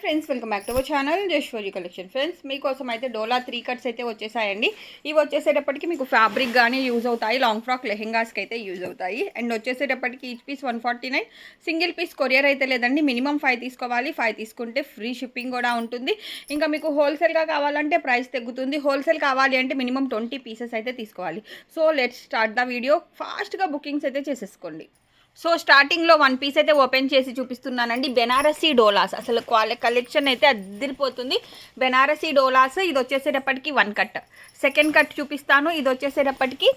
Friends welcome back to our channel Jashwari collection friends మీకోసం అయితే డోలా three cuts అయితే వచ్చేసాయండి. ఇవి వచ్చేసేటప్పటికి మీకు ఫ్యాబ్రిక్ కానీ యూజ్ అవుతాయి. లాంగ్ ఫ్రాక్ లెహెంగాస్కి అయితే యూజ్ అవుతాయి. అండ్ వచ్చేసేటప్పటికి each piece one forty nine single piece courier అయితే లేదండి. మినిమం ఫైవ్ తీసుకోవాలి. ఫైవ్ తీసుకుంటే ఫ్రీ షిప్పింగ్ కూడా ఉంటుంది. ఇంకా మీకు హోల్సేల్గా కావాలంటే ప్రైస్ తగ్గుతుంది హోల్సేల్ కావాలి అంటే మినిమం ట్వంటీ పీసెస్ అయితే తీసుకోవాలి. So let's start the video ఫాస్ట్గా బుకింగ్స్ అయితే చేసేసుకోండి. సో స్టార్టింగ్లో వన్ పీస్ అయితే ఓపెన్ చేసి చూపిస్తున్నానండి. బెనారసీ డోలాస్. అసలు క్వాలి కలెక్షన్ అయితే అద్దరిపోతుంది. బెనారసీ డోలాస్ ఇది వచ్చేసేటప్పటికి వన్ కట్. సెకండ్ కట్ చూపిస్తాను. ఇది వచ్చేసేటప్పటికి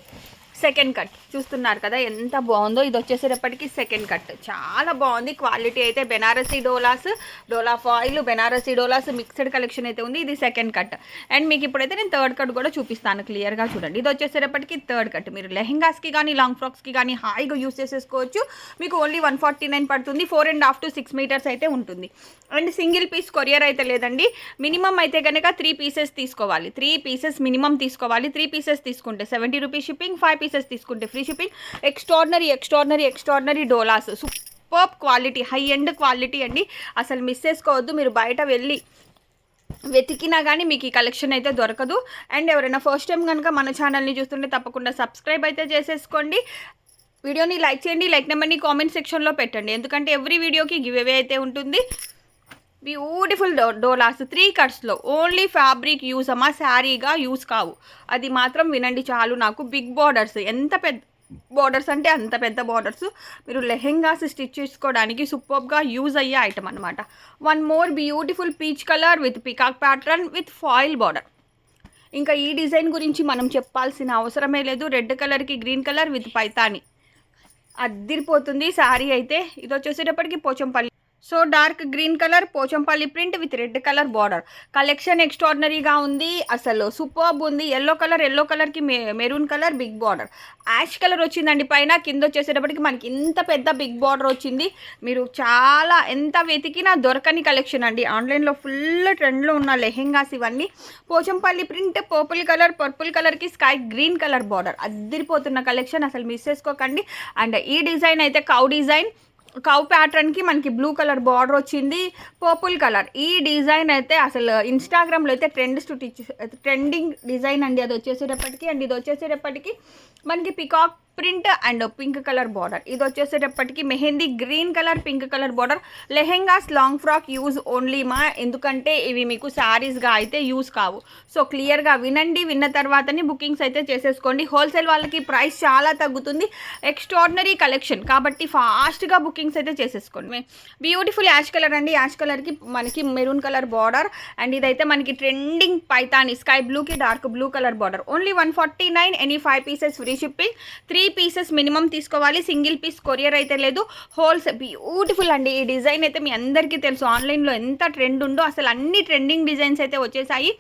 సెకండ్ కట్. చూస్తున్నారు కదా ఎంత బాగుందో? ఇది వచ్చేసేటప్పటికి సెకండ్ కట్. చాలా బాగుంది. క్వాలిటీ అయితే బెనారసీ డోలాస్ డోలా ఫాయిల్ బెనారసీ డోలాస్ మిక్స్డ్ కలెక్షన్ అయితే ఉంది. ఇది సెకండ్ కట్. అండ్ మీకు ఇప్పుడైతే నేను థర్డ్ కట్ కూడా చూపిస్తాను. క్లియర్గా చూడండి. ఇది వచ్చేసేటప్పటికి థర్డ్ కట్. మీరు లెహెంగాస్కి కానీ లాంగ్ ఫ్రాక్స్కి కానీ హాయిగా యూస్ చేసేసుకోవచ్చు. మీకు ఓన్లీ వన్ ఫార్టీ నైన్ పడుతుంది. Four and half to six metres అయితే ఉంటుంది. అండ్ సింగిల్ పీస్ కొరియర్ అయితే లేదండి. మినిమం అయితే కనుక త్రీ పీసెస్ తీసుకోవాలి. త్రీ పీసెస్ మినిమం తీసుకోవాలి. త్రీ పీసెస్ తీసుకుంటే seventy rupees shipping five pieces తీసుకుంటే free shipping extraordinary extraordinary extraordinary Doulos super quality high end quality అండి. అసలు మిస్ చేసుకోవద్దు మీరు బయట వెళ్ళి వెతికినా కానీ మీకు ఈ కలెక్షన్ అయితే దొరకదు. అండ్ ఎవరైనా ఫస్ట్ టైం కనుక మన ఛానల్ని చూస్తుంటే తప్పకుండా సబ్స్క్రైబ్ అయితే చేసేసుకోండి. వీడియోని లైక్ చేయండి లైక్ నెంబర్ని కామెంట్ సెక్షన్లో పెట్టండి. ఎందుకంటే ఎవ్రీ వీడియోకి గివ్ అవే అయితే ఉంటుంది. బ్యూటిఫుల్ డో డోలాస్ త్రీ కట్స్లో ఓన్లీ ఫ్యాబ్రిక్ యూస్ అమ్మా. శారీగా యూస్ కావు. అది మాత్రం వినండి చాలు నాకు. బిగ్ బార్డర్స్ ఎంత పెద్ద బార్డర్స్ అంటే అంత పెద్ద బార్డర్స్ మీరు లెహెంగాస్ స్టిచ్ చేసుకోవడానికి సూపర్గా యూజ్ అయ్యే ఐటమ్ అనమాట one more beautiful peach colour with peacock pattern with foil border ఇంకా ఈ డిజైన్ గురించి మనం చెప్పాల్సిన అవసరమే లేదు. రెడ్ కలర్కి గ్రీన్ కలర్ విత్ పైతాని. అద్దిరిపోతుంది శారీ అయితే. ఇది వచ్చేసేటప్పటికి Pochampally so dark green colour Pochampally print with red colour border. Collection ఎక్స్ట్రాడినరీగా ఉంది అసలు సూపర్బ్ ఉంది. ఎల్లో కలర్ ఎల్లో కలర్కి మె maroon colour big border ash colour వచ్చిందండి పైన కింద వచ్చేసేటప్పటికి మనకి ఇంత పెద్ద బిగ్ బార్డర్ వచ్చింది. మీరు చాలా ఎంత వెతికినా దొరకని కలెక్షన్ అండి. ఆన్లైన్లో ఫుల్ ట్రెండ్లో ఉన్న లెహెంగాస్ ఇవన్నీ. Pochampally print purple colour purple కలర్కి స్కై గ్రీన్ కలర్ బార్డర్ అద్దరిపోతున్న కలెక్షన్ అసలు మిస్ చేసుకోకండి. అండ్ ఈ డిజైన్ అయితే కౌ డిజైన్ కవ్ ప్యాటర్న్కి మనకి బ్లూ కలర్ బార్డర్ వచ్చింది పర్పుల్ కలర్. ఈ డిజైన్ అయితే అసలు ఇన్స్టాగ్రామ్లో అయితే ట్రెండ్ స్టిచ్ ట్రెండింగ్ డిజైన్ అండి అది వచ్చేసేటప్పటికి. అండ్ ఇది వచ్చేసేటప్పటికి మనకి peacock print and pink colour border. ఇది వచ్చేసేటప్పటికి mehndi green colour pink colour border. Lehengas long frock use only మా ఎందుకంటే ఇవి మీకు శారీస్గా అయితే యూజ్ కావు. సో క్లియర్గా వినండి విన్న తర్వాతనే బుకింగ్స్ అయితే చేసేసుకోండి. హోల్సేల్ వాళ్ళకి ప్రైస్ చాలా తగ్గుతుంది. ఎక్స్ట్రాడినరీ కలెక్షన్ కాబట్టి ఫాస్ట్గా బుకింగ్స్ అయితే చేసేసుకోండి. బ్యూటిఫుల్ యాష్ కలర్ అండి. యాష్ కలర్కి మనకి మెరూన్ కలర్ బార్డర్. అండ్ ఇదైతే మనకి ట్రెండింగ్ పైతాని స్కై బ్లూకి dark blue colour border. Only one forty nine any five pieces free shipping. Three pieces minimum తీసుకోవాలి. సింగిల్ పీస్ కొరియర్ అయితే లేదు. హోల్స్ బ్యూటిఫుల్ అండి. ఈ డిజైన్ అయితే మీ అందరికీ తెలుసు. ఆన్లైన్లో ఎంత ట్రెండ్ ఉందో అసలు అన్ని ట్రెండింగ్ డిజైన్స్ అయితే వచ్చేసాయి.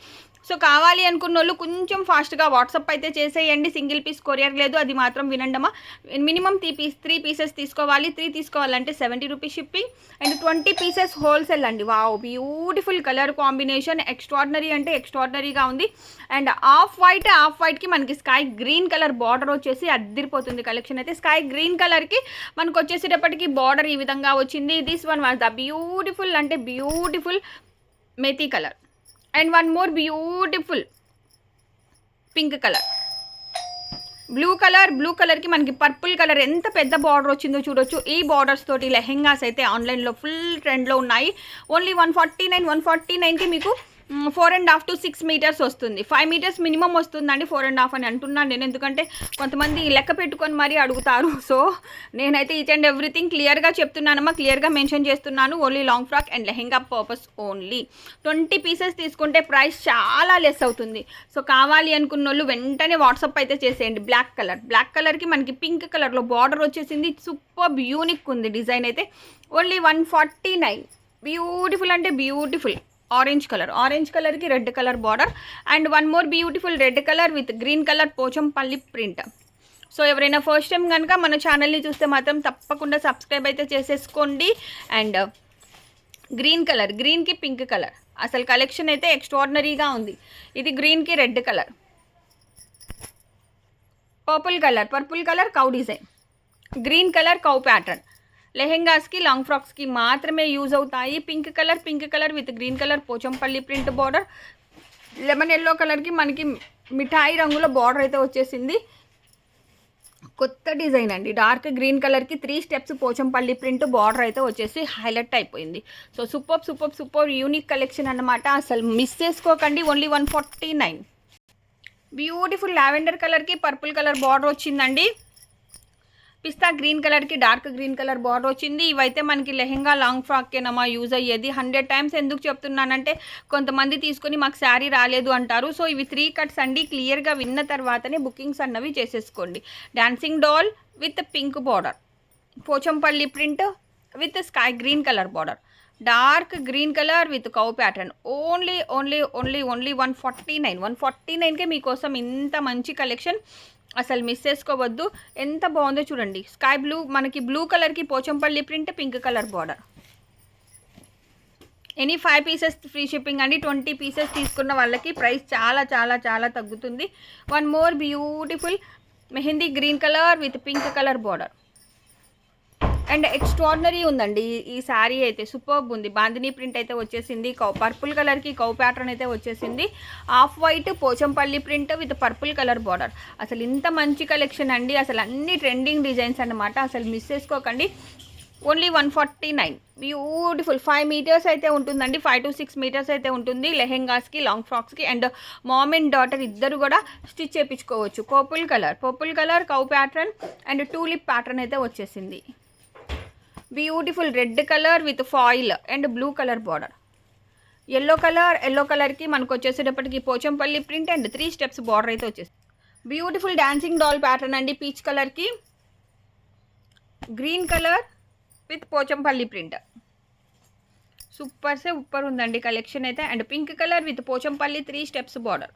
సో కావాలి అనుకున్న వాళ్ళు కొంచెం ఫాస్ట్గా వాట్సాప్ అయితే చేసేయండి. సింగిల్ పీస్ కొరియర్ లేదు అది మాత్రం వినండమా minimum three piece three pieces తీసుకోవాలి. త్రీ తీసుకోవాలంటే seventy rupees shipping and twenty pieces wholesale అండి. Wow! Beautiful colour combination. Extraordinary అంటే ఎక్స్ట్రాడినరీగా ఉంది. అండ్ ఆఫ్ వైట్ ఆఫ్ వైట్కి మనకి స్కై గ్రీన్ కలర్ బార్డర్ వచ్చేసి అద్దరిపోతుంది కలెక్షన్ అయితే. స్కై గ్రీన్ కలర్కి మనకు వచ్చేసేటప్పటికి బార్డర్ ఈ విధంగా వచ్చింది. This one was the beautiful అంటే beautiful methi colour. And one more beautiful pink colour blue colour blue కలర్కి మనకి పర్పుల్ కలర్ ఎంత పెద్ద బార్డర్ వచ్చిందో చూడొచ్చు. ఈ బార్డర్స్ తోటి లెహెంగాస్ అయితే ఆన్లైన్లో ఫుల్ ట్రెండ్లో ఉన్నాయి. Only one forty nine one forty నైన్కి మీకు four and half to six metres వస్తుంది. ఫైవ్ మీటర్స్ మినిమం వస్తుందండి ఫోర్ అండ్ హాఫ్ అని అంటున్నాను నేను. ఎందుకంటే కొంతమంది లెక్క పెట్టుకొని మరీ అడుగుతారు. సో నేనైతే ఈచ్ అండ్ ఎవ్రీథింగ్ క్లియర్గా చెప్తున్నానమ్మా క్లియర్గా మెన్షన్ చేస్తున్నాను. Only long frock and lehenga purpose only twenty pieces తీసుకుంటే ప్రైస్ చాలా లెస్ అవుతుంది. సో కావాలి అనుకున్న వాళ్ళు వెంటనే వాట్సాప్ అయితే చేసేయండి. బ్లాక్ కలర్ బ్లాక్ కలర్కి మనకి పింక్ కలర్లో బార్డర్ వచ్చేసింది. సూపర్ యూనిక్ ఉంది డిజైన్ అయితే. Only one forty nine beautiful అంటే బ్యూటిఫుల్ ఆరెంజ్ కలర్. ఆరెంజ్ కలర్కి red colour border and one more beautiful red colour with green colour Pochampally print so ఎవరైనా first time కనుక మన ఛానల్ని చూస్తే మాత్రం తప్పకుండా సబ్స్క్రైబ్ అయితే చేసేసుకోండి. అండ్ గ్రీన్ కలర్ గ్రీన్కి పింక్ కలర్ అసలు కలెక్షన్ అయితే ఎక్స్ట్రాడినరీగా ఉంది. ఇది గ్రీన్కి red colour purple colour purple colour cow design green colour cow pattern లెహెంగాస్కి long ఫ్రాక్స్కి మాత్రమే యూజ్ అవుతాయి. Pink colour pink colour with green colour Pochampally print border. Lemon yellow కలర్కి మనకి మిఠాయి రంగులో బార్డర్ అయితే వచ్చేసింది. కొత్త డిజైన్ అండి. డార్క్ గ్రీన్ కలర్కి three steps Pochampally print border అయితే వచ్చేసి హైలైట్ అయిపోయింది. So super super super unique collection అన్నమాట. అసలు మిస్ చేసుకోకండి. Only one forty nine. Beautiful lavender కలర్కి పర్పుల్ కలర్ బార్డర్ వచ్చిందండి. పిస్తా గ్రీన్ కలర్కి డార్క్ గ్రీన్ కలర్ బార్డర్ వచ్చింది. ఇవైతే మనకి లెహెంగా లాంగ్ ఫ్రాక్కేనమ్మా యూజ్ అయ్యేది. హండ్రెడ్ టైమ్స్ ఎందుకు చెప్తున్నానంటే కొంతమంది తీసుకొని మాకు శారీ రాలేదు అంటారు. సో ఇవి త్రీ కట్స్ అండి. క్లియర్గా విన్న తర్వాతనే బుకింగ్స్ అన్నవి చేసేసుకోండి. Dancing doll with pink border. Pochampally print with sky green colour border. Dark green colour with cow pattern. Only only only only one forty nine. One forty నైన్కే మీకోసం ఇంత మంచి కలెక్షన్ అసలు మిస్ చేసుకోవద్దు. ఎంత బాగుందో చూడండి. స్కై బ్లూ మనకి blue కలర్కి Pochampally print pink colour border any five pieces free shipping అండి. ట్వంటీ పీసెస్ తీసుకున్న వాళ్ళకి ప్రైస్ చాలా చాలా చాలా తగ్గుతుంది. One more beautiful mehndi green colour with pink colour border and extraordinary ఉందండి. ఈ- శారీ అయితే సూపర్బ్ ఉంది. బాందినీ ప్రింట్ అయితే వచ్చేసింది. కౌ పర్పుల్ కలర్కి కౌ ప్యాటర్న్ అయితే వచ్చేసింది. Off white Pochampally print with purple colour border. అసలు ఇంత మంచి కలెక్షన్ అండి. అసలు అన్ని ట్రెండింగ్ డిజైన్స్ అన్నమాట. అసలు మిస్ చేసుకోకండి. Only one forty nine. Beautiful. Five metres అయితే ఉంటుందండి. ఫైవ్ టు సిక్స్ మీటర్స్ అయితే ఉంటుంది. లెహెంగాస్కి లాంగ్ ఫ్రాక్స్కి అండ్ మామ్ అండ్ డాటర్ ఇద్దరు కూడా స్టిచ్ చేయించుకోవచ్చు purple colour. Purple colour cow pattern and tulip pattern అయితే వచ్చేసింది. Beautiful red colour with foil and blue colour border yellow colour yellow కలర్కి మనకు వచ్చేసేటప్పటికి Pochampally print and three steps border అయితే వచ్చేసి బ్యూటిఫుల్ డాన్సింగ్ డాల్ ప్యాటర్న్ అండి peach కలర్కి green colour with Pochampally print super సే ఉందండి కలెక్షన్ అయితే. And pink colour with Pochampally three steps border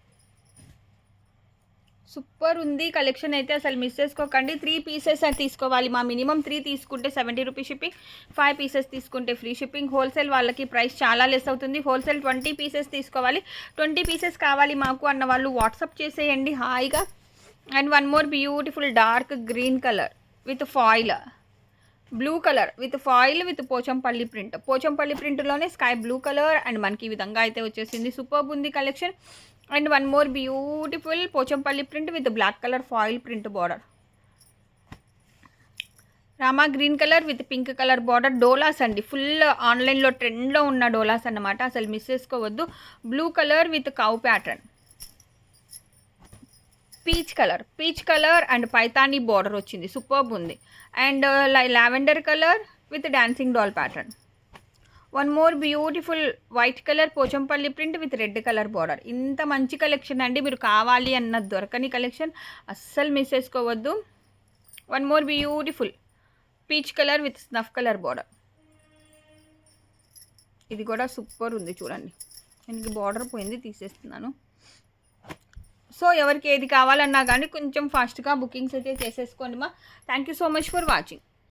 super ఉంది. కలెక్షన్ అయితే అసలు మిస్ చేసుకోకండి. త్రీ పీసెస్ అని తీసుకోవాలి. మా మినిమం త్రీ తీసుకుంటే seventy rupees shipping five pieces తీసుకుంటే ఫ్రీ షిప్పింగ్. హోల్సేల్ వాళ్ళకి ప్రైస్ చాలా లెస్ అవుతుంది. హోల్సేల్ ట్వంటీ పీసెస్ తీసుకోవాలి. ట్వంటీ పీసెస్ కావాలి మాకు అన్న వాళ్ళు వాట్సాప్ చేసేయండి హాయిగా. And one more beautiful dark green colour with foil. Blue colour with foil with Pochampally print. Pochampally ప్రింట్లోనే sky blue colour and మనకి ఈ విధంగా అయితే వచ్చేసింది. సూపర్ ఉంది collection. And one more beautiful Pochampally print with black colour foil print border. Rama green colour with pink colour border. Doulos అండి. Full ఆన్లైన్లో ట్రెండ్లో ఉన్న డోలాస్ అన్నమాట. అసలు మిస్ చేసుకోవద్దు. Blue colour with cow pattern. Peach colour. Peach colour and Paithani border వచ్చింది. Superb ఉంది. And lavender colour with dancing doll pattern. One more beautiful white colour Pochampally print with red colour border ఇంత మంచి collection అండి. మీరు కావాలి అన్న దొరకని collection అస్సలు మిస్ చేసుకోవద్దు. One more beautiful peach colour with snuff colour border ఇది కూడా సూపర్ ఉంది చూడండి. దీనికి బార్డర్ పోయింది తీసేస్తున్నాను. సో ఎవరికి ఏది కావాలన్నా కానీ కొంచెం ఫాస్ట్గా బుకింగ్స్ అయితే చేసేసుకోండి మా. Thank you so much for watching